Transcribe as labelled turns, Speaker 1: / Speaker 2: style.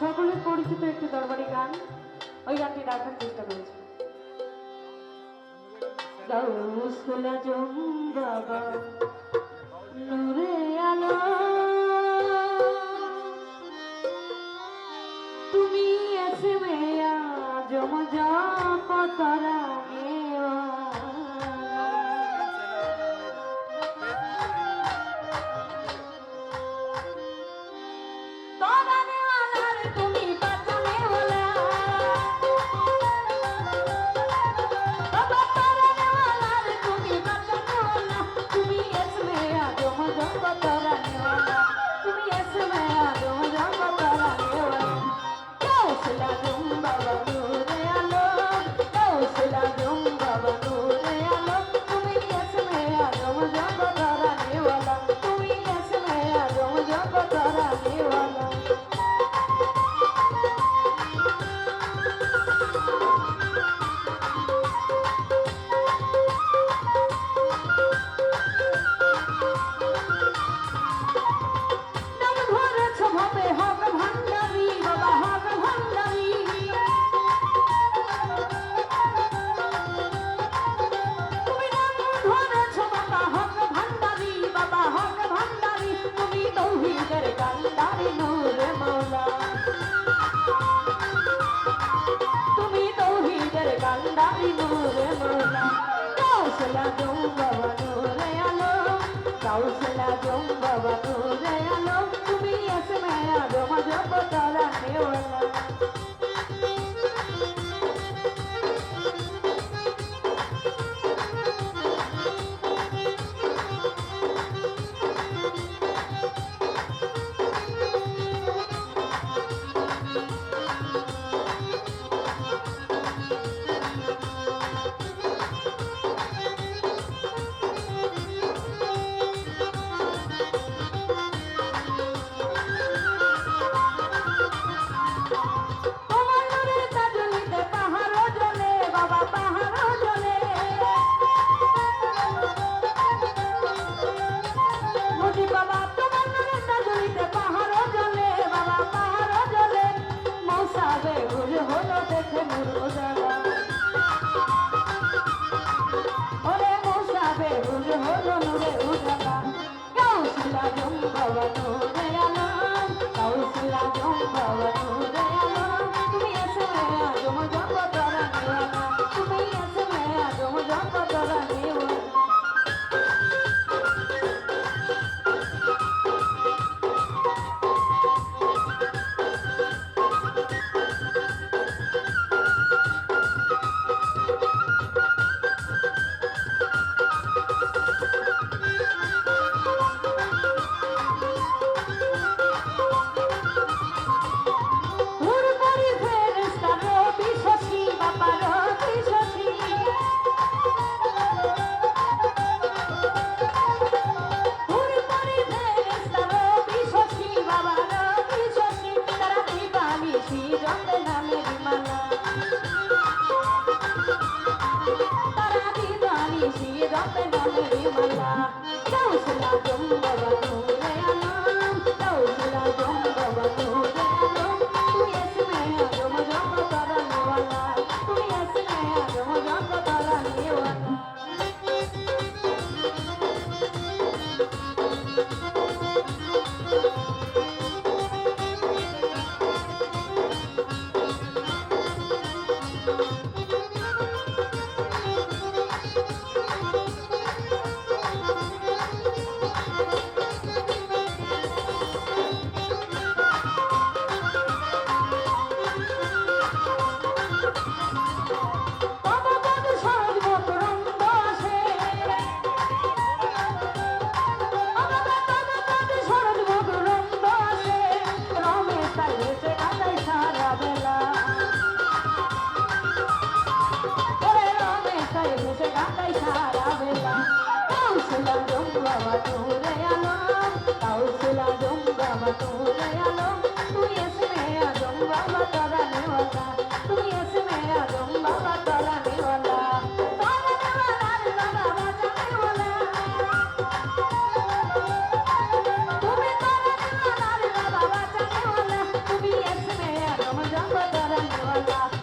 Speaker 1: সকলের পরিচিত একটি দরবারি গান, ওই গানটি রাখার চেষ্টা করেছি। তুমি আছে মেয়া জমজা পতরা। Oh, my God. 我是河南 dum baba tu dayalo kausula dum baba tu dayalo tu yes meya dum baba tara ne wala tu yes meya dum baba tara ne wala Bye.